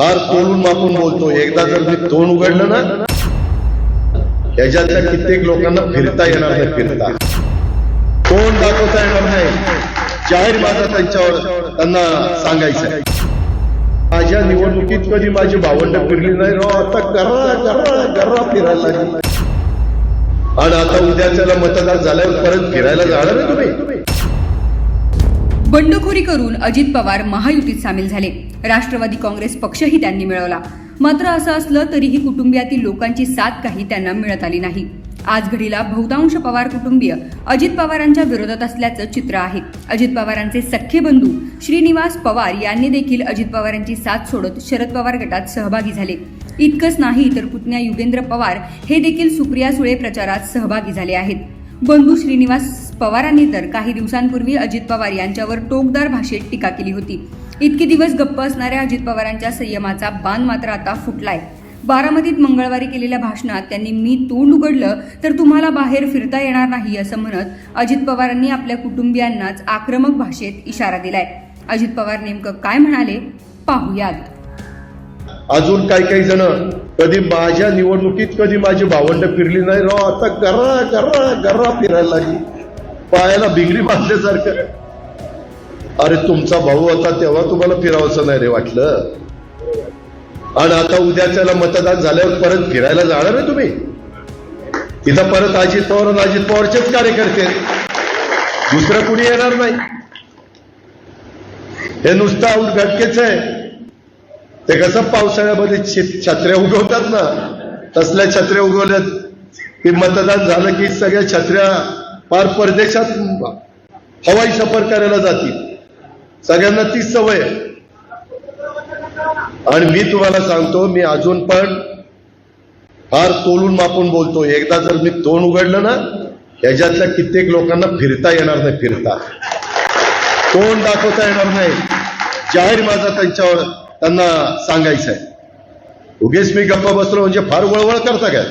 फार तोलून मापून बोलतो. एकदा जर मी तोंड उघडलं ना याच्यातल्या कित्येक लोकांना फिरता येणार नाही फिरता. तोंड दाखवता येणार नाही जाहीर माझा त्यांच्यावर त्यांना सांगायचं माझ्या निवडणुकीत कधी माझी भावंड फिरली नाही राव आता करा करा करा फिरायला. आणि आता उद्याच्याला मतदार झाल्यावर परत फिरायला जाणार तुम्ही. बंडखोरी करून अजित पवार महायुतीत सामील झाले. राष्ट्रवादी काँग्रेस पक्षही त्यांनी मिळवला. मात्र असं असलं तरीही कुटुंबियातील लोकांची साथ काही त्यांना मिळत आली नाही. आज घडीला बहुतांश पवार कुटुंबीय अजित पवारांच्या विरोधात असल्याचं चित्र आहे. अजित पवारांचे सख्खे बंधू श्रीनिवास पवार यांनी देखील अजित पवारांची साथ सोडत शरद पवार गटात सहभागी झाले. इतकंच नाही तर पुतण्या युगेंद्र पवार हे देखील सुप्रिया सुळे प्रचारात सहभागी झाले आहेत. बंधू श्रीनिवास पवारांनी तर काही दिवसांपूर्वी अजित पवार यांच्यावर टोकदार भाषेत टीका केली होती. इतके दिवस गप्प असणाऱ्या अजित पवारांच्या संयमाचा बाण मात्र आता फुटलाय. बारामतीत मंगळवारी केलेल्या भाषणात त्यांनी मी तोंड उघडलं तर तुम्हाला बाहेर फिरता येणार नाही असं म्हणत अजित पवारांनी आपल्या कुटुंबियांनाच आक्रमक भाषेत इशारा दिलाय. अजित पवार नेमकं काय म्हणाले? पाहूयात. अजून काही काही जण कधी माझ्या निवडणुकीत कधी माझी भावंड फिरली नाही राव आता गर्रा गर्रा गर्रा फिरायला लागली. पायाला बिंगरी बांधल्यासारखं अरे तुमचा भाऊ होता तेव्हा तुम्हाला फिरावंसं नाही रे वाटलं? आणि आता उद्याच्याला मतदान झाल्यावर परत फिरायला जाणार आहे तुम्ही? तिथं परत अजित पवार आणि अजित पवारचेच कार्यकर्ते दुसरं कुणी येणार नाही. हे नुसतं आऊट घटकेच आहे. ते कसं पावसाळ्यामध्ये छत्र्या उगवतात ना? तसल्या छत्र्या उगवल्यात. की मतदान झालं की सगळ्या छत्र्या फार परदेशात हवाई सफर करायला जातील. सगळ्यांना तीच सवय आहे. आणि मी तुम्हाला सांगतो मी अजून पण फार तोलून मापून बोलतो. एकदा जर मी तोंड उघडलं ना ह्याच्यातल्या कित्येक लोकांना फिरता येणार नाही फिरता. तोंड दाखवता येणार नाही. जाहीर माझा त्यांच्यावर त्यांना सांगायचं आहे उगेच मी गप्पा बसलो म्हणजे फार वळवळ करता काय?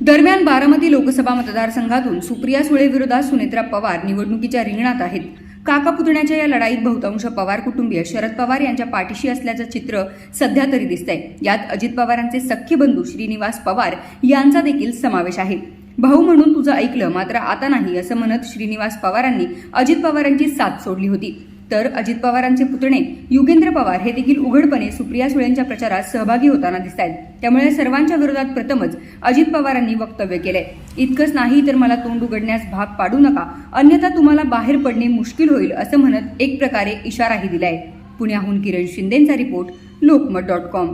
दरम्यान बारामती लोकसभा मतदारसंघातून सुप्रिया सुळे विरोधात सुनेत्रा पवार निवडणुकीच्या रिंगणात आहेत. काका पुतण्याच्या या लढाईत बहुतांश पवार कुटुंबीय. शरद पवार यांच्या पाठीशी असल्याचं चित्र सध्या तरी दिसतंय. यात अजित पवारांचे सख्खे बंधू श्रीनिवास पवार यांचा देखील समावेश आहे. भाऊ म्हणून तुझं ऐकलं मात्र आता नाही असं म्हणत श्रीनिवास पवारांनी अजित पवारांची साथ सोडली होती. तर अजित पवारांचे पुतणे युगेंद्र पवार हे देखील उघडपणे सुप्रिया सुळेंच्या प्रचारात सहभागी होताना दिसत आहेत त्यामुळे सर्वांच्या विरोधात प्रथमच अजित पवारांनी वक्तव्य केलंय. इतकंच नाही तर मला तोंड उघडण्यास भाग पाडू नका. अन्यथा तुम्हाला बाहेर पडणे मुश्किल होईल असं म्हणत एक प्रकारे इशाराही दिलाय. पुण्याहून किरण शिंदेचा रिपोर्ट लोकमत डॉट कॉम.